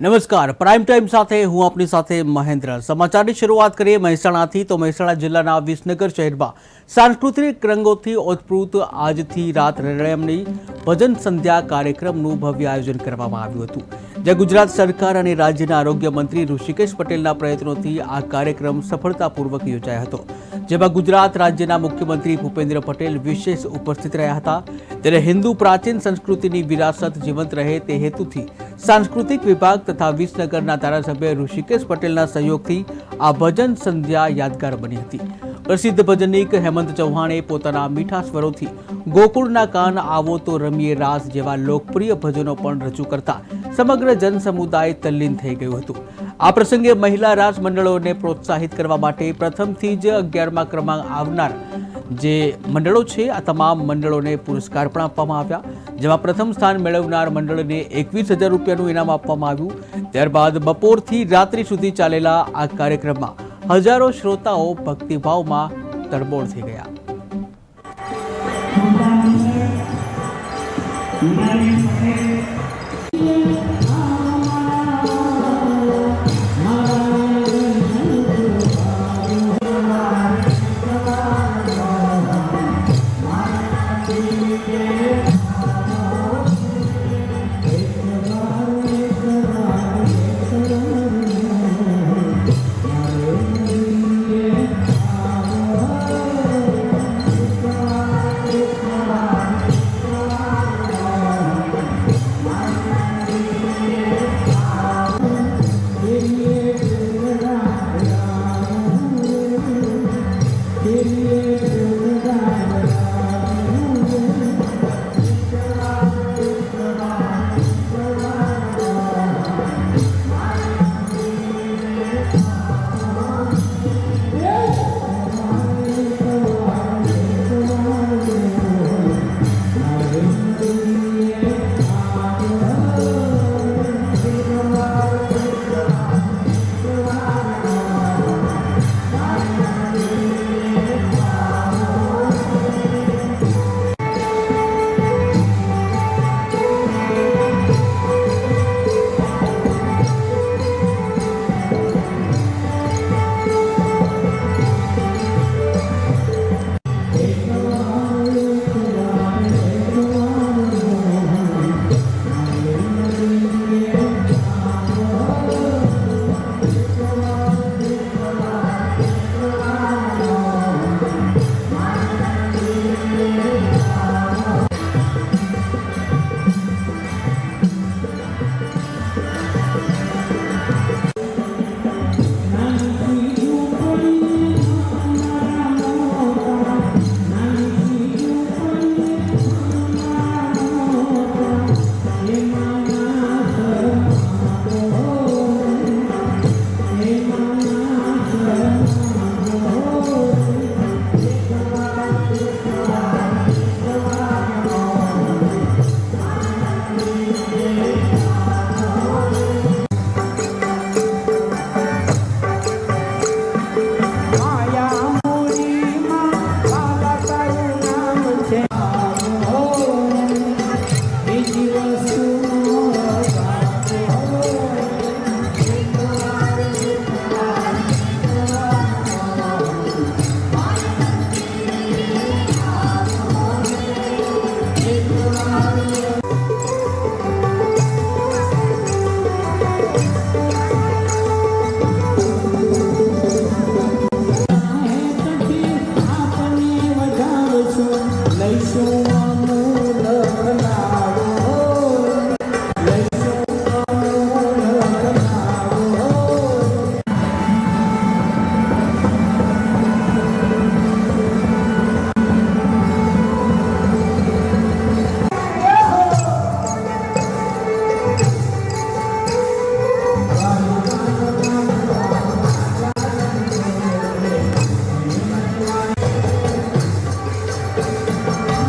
નમસ્કાર. Prime time સાથે હું આપની સાથે મહેન્દ્ર. સમાચારની શરૂઆત કરીએ મહેસાણાથી. તો મહેસાણા જિલ્લાના વિસનગર શહેરમાં સાંસ્કૃતિક રંગોથી ઓતપ્રોત આજથી રાત રેડમની ભજન સંધ્યા કાર્યક્રમનું ભવ્ય આયોજન કરવામાં આવ્યું હતું. જ્યાં ગુજરાત સરકાર અને રાજ્યના આરોગ્ય મંત્રી ઋષિકેશ પટેલના પ્રયત્નોથી આ કાર્યક્રમ સફળતાપૂર્વક યોજાયો હતો. જેમાં ગુજરાત રાજ્યના મુખ્યમંત્રી ભૂપેન્દ્ર પટેલ વિશેષ ઉપસ્થિત રહ્યા હતા. ત્યારે હિન્દુ પ્રાચીન સંસ્કૃતિની વિરાસત જીવંત રહે તે હેતુથી સાંસ્કૃતિક વિભાગ તથા વિસનગરના ધારાસભ્ય ઋષિકેશ પટેલના સહયોગથી આ ભજન સંધ્યા યાદગાર બની હતી. પ્રસિદ્ધ ભજનીક હેમંત ચૌહાણે પોતાના મીઠા સ્વરોથી ગોકુળના કાન આવો તો રમીએ રાસ જેવા લોકપ્રિય ભજનો પણ રજૂ કરતા સમગ્ર જન સમુદાય તલ્લીન થઈ ગયું હતું. આ પ્રસંગે મહિલા રાસ મંડળોને પ્રોત્સાહિત કરવા માટે પ્રથમથી જ અગિયારમા ક્રમાંક આવનાર જે મંડળો છે, આ તમામ મંડળોને પુરસ્કાર પણ આપવામાં આવ્યા. જેમાં પ્રથમ સ્થાન મેળવનાર મંડળને એકવીસ હજાર રૂપિયાનું ઇનામ આપવામાં આવ્યું ત્યારબાદ બપોરથી રાત્રિ સુધી ચાલેલા આ કાર્યક્રમમાં હજારો શ્રોતાઓ ભક્તિભાવમાં તડબોળ થઈ ગયા Thank you.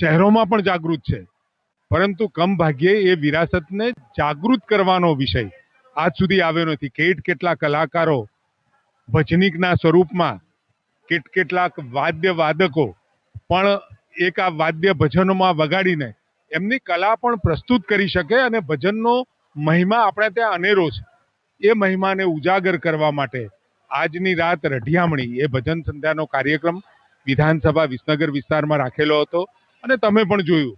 શહેરોમાં પણ જાગૃત છે. પરંતુ કમ ભાગ્યે એ વિરાસતને જાગૃત કરવાનો વિષય આજ સુધી આવ્યો નથી. કેટ કેટલા કલાકારો ભજનીકના સ્વરૂપમાં, કેટ કેટલાક વાદ્ય વાદકો પણ એક આ વાદ્ય ભજનોમાં વગાડીને એમની કલા પણ પ્રસ્તુત કરી શકે અને ભજનનો મહિમા આપણે ત્યાં અનેરો છે. એ મહિમાને ઉજાગર કરવા માટે આજની રાત રઢિયામણી એ ભજન સંધ્યાનો કાર્યક્રમ વિધાનસભા વિસનગર વિસ્તારમાં રાખેલો હતો. અને તમે પણ જોયું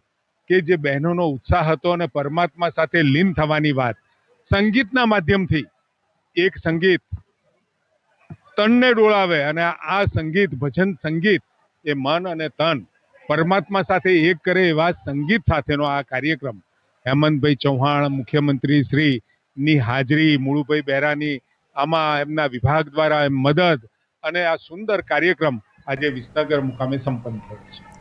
કે જે બહેનોનો ઉત્સાહ હતો અને પરમાત્મા સાથે લીન થવાની વાત, સંગીતના માધ્યમથી એક સંગીત તનને ડોળાવે અને આ સંગીત, ભજન સંગીત એ મન અને તન પરમાત્મા સાથે એક કરે એવા સંગીત સાથેનો આ કાર્યક્રમ. હેમંતભાઈ ચૌહાણ, મુખ્યમંત્રી શ્રી ની હાજરી, મુળુભાઈ બહેરાની આમાં એમના વિભાગ દ્વારા મદદ અને આ સુંદર કાર્યક્રમ આજે વિસનગર મુકામે સંપન્ન થયો છે.